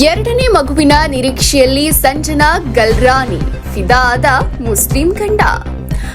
ಎರಡನೇ ಮಗುವಿನ ನಿರೀಕ್ಷೆಯಲ್ಲಿ ಸಂಜನಾ ಗಲ್ರಾನಿ ಫಿದಾ ಮುಸ್ಲಿಂ ಗಂಡ.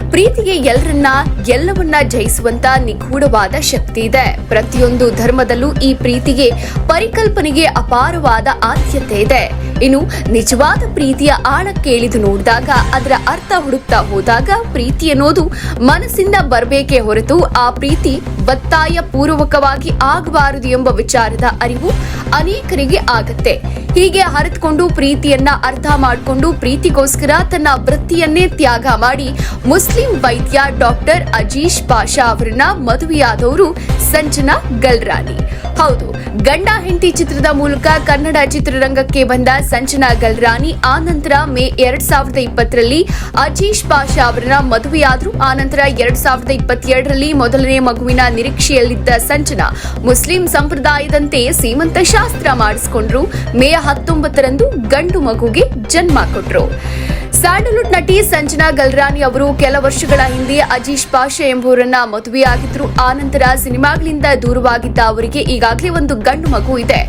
ಪ್ರೀತಿಗೆ ಎಲ್ಲರನ್ನ ಎಲ್ಲವನ್ನ ಜಯಿಸುವಂತ ನಿಗೂಢವಾದ ಶಕ್ತಿ ಇದೆ. ಪ್ರತಿಯೊಂದು ಧರ್ಮದಲ್ಲೂ ಈ ಪ್ರೀತಿಗೆ, ಪರಿಕಲ್ಪನೆಗೆ ಅಪಾರವಾದ ಆದ್ಯತೆ ಇದೆ. ಇನ್ನು ನಿಜವಾದ ಪ್ರೀತಿಯ ಆಳಕ್ಕೆ ಇಳಿದು ನೋಡಿದಾಗ, ಅದರ ಅರ್ಥ ಹುಡುಕ್ತಾ ಹೋದಾಗ ಪ್ರೀತಿ ಅನ್ನೋದು ಮನಸ್ಸಿಂದ ಬರಬೇಕೇ ಹೊರತು ಆ ಪ್ರೀತಿ ಬತ್ತಾಯ ಪೂರ್ವಕವಾಗಿ ಆಗಬಾರದು ಎಂಬ ವಿಚಾರದ ಅರಿವು ಅನೇಕರಿಗೆ ಆಗತ್ತೆ. ಹೀಗೆ ಹರಿದುಕೊಂಡು ಪ್ರೀತಿಯನ್ನ ಅರ್ಥ ಮಾಡಿಕೊಂಡು ಪ್ರೀತಿಗೋಸ್ಕರ ತನ್ನ ವೃತ್ತಿಯನ್ನೇ ತ್ಯಾಗ ಮಾಡಿ ಮುಸ್ಲಿಂ ವೈದ್ಯ ಡಾಕ್ಟರ್ ಅಜೀಶ್ ಪಾಷಾ ಅವರನ್ನ ಮದುವೆಯಾದವರು ಸಂಜನಾ ಗಲ್ರಾನಿ. ಹೌದು, ಗಂಡ ಹೆಂಡತಿ ಚಿತ್ರದ ಮೂಲಕ ಕನ್ನಡ ಚಿತ್ರರಂಗಕ್ಕೆ ಬಂದ ಸಂಜನಾ ಗಲ್ರಾನಿ ಆ ನಂತರ ಮೇ ಎರಡ್ ಸಾವಿರದ ಇಪ್ಪತ್ತರಲ್ಲಿ ಅಜೀಶ್ ಪಾಷಾ ಅವರನ್ನ ಮದುವೆಯಾದ್ರು ಆ ನಂತರ ಎರಡ್ ಸಾವಿರದ ಇಪ್ಪತ್ತೆರಡರಲ್ಲಿ ಮೊದಲನೇ ಮಗುವಿನ ನಿರೀಕ್ಷೆಯಲ್ಲಿದ್ದ ಸಂಜನಾ ಮುಸ್ಲಿಂ ಸಂಪ್ರದಾಯದಂತೆ ಸೀಮಂತ ಶಾಸ್ತ್ರ ಮಾಡಿಸಿಕೊಂಡ್ರು. ಮೇ ಹತ್ತೊಂಬತ್ತರಂದು ಗಂಡು ಮಗುಗೆ ಜನ್ಮ ಕೊಟ್ರು. ಸ್ಯಾಂಡಲ್ವುಡ್ ನಟಿ ಸಂಜನಾ ಗಲ್ರಾನಿ ಅವರು ಕೆಲ ವರ್ಷಗಳ ಹಿಂದೆ ಅಜೀಶ್ ಪಾಷಾ ಎಂಬುವರನ್ನ ಮದುವೆಯಾಗಿದ್ರು. ಆ ನಂತರ ಸಿನಿಮಾಗಳಿಂದ ದೂರವಾಗಿದ್ದ ಅವರಿಗೆ ಈಗಾಗಲೇ ಒಂದು ಗಂಡು ಮಗು ಇದೆ.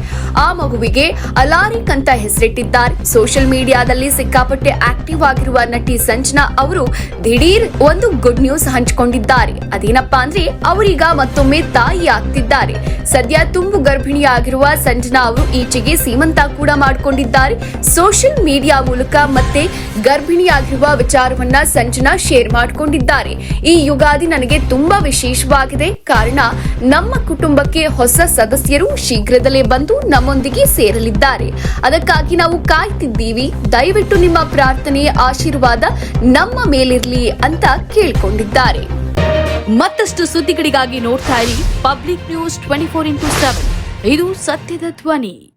ಆ ಮಗುವಿಗೆ ಅಲಾರಿಕ್ ಅಂತ ಹೆಸರಿಟ್ಟಿದ್ದಾರೆ. ಸೋಷಿಯಲ್ ಮೀಡಿಯಾದಲ್ಲಿ ಸಿಕ್ಕಾಪಟ್ಟೆ ಆಕ್ಟಿವ್ ಆಗಿರುವ ನಟಿ ಸಂಜನಾ ಅವರು ದಿಢೀರ್ ಒಂದು ಗುಡ್ ನ್ಯೂಸ್ ಹಂಚಿಕೊಂಡಿದ್ದಾರೆ. ಅದೇನಪ್ಪಾ ಅಂದ್ರೆ ಅವರೀಗ ಮತ್ತೊಮ್ಮೆ ತಾಯಿ ಆಗ್ತಿದ್ದಾರೆ. ಸದ್ಯ ತುಂಬು ಗರ್ಭಿಣಿಯಾಗಿರುವ ಸಂಜನಾ ಅವರು ಈಚೆಗೆ ಸೀಮಂತ ಕೂಡ ಮಾಡಿಕೊಂಡಿದ್ದಾರೆ. ಸೋಷಿಯಲ್ ಮೀಡಿಯಾ ಮೂಲಕ ಮತ್ತೆ ಗರ್ಭಿಣಿಯಾಗಿರುವ ವಿಚಾರವನ್ನ ಸಂಜನಾ ಶೇರ್ ಮಾಡಿಕೊಂಡಿದ್ದಾರೆ. ಈ ಯುಗಾದಿ ನನಗೆ ತುಂಬಾ ವಿಶೇಷವಾಗಿದೆ. ಕಾರಣ, ನಮ್ಮ ಕುಟುಂಬಕ್ಕೆ ಹೊಸ ಸದಸ್ಯರು ಶೀಘ್ರದಲ್ಲೇ ಬಂದು ನಮ್ಮೊಂದಿಗೆ ಸೇರಲಿದ್ದಾರೆ. ಅದಕ್ಕಾಗಿ ನಾವು ಕಾಯ್ತಿದ್ದೀವಿ. ದಯವಿಟ್ಟು ನಿಮ್ಮ ಪ್ರಾರ್ಥನೆ ಆಶೀರ್ವಾದ ನಮ್ಮ ಮೇಲಿರಲಿ ಅಂತ ಕೇಳಿಕೊಂಡಿದ್ದಾರೆ. ಮತ್ತಷ್ಟು ಸುದ್ದಿಗಳಿಗಾಗಿ ನೋಡ್ತಾ ಇರಿ. Public news twenty four into seven. ಇದು ಸತ್ಯದ ಧ್ವನಿ.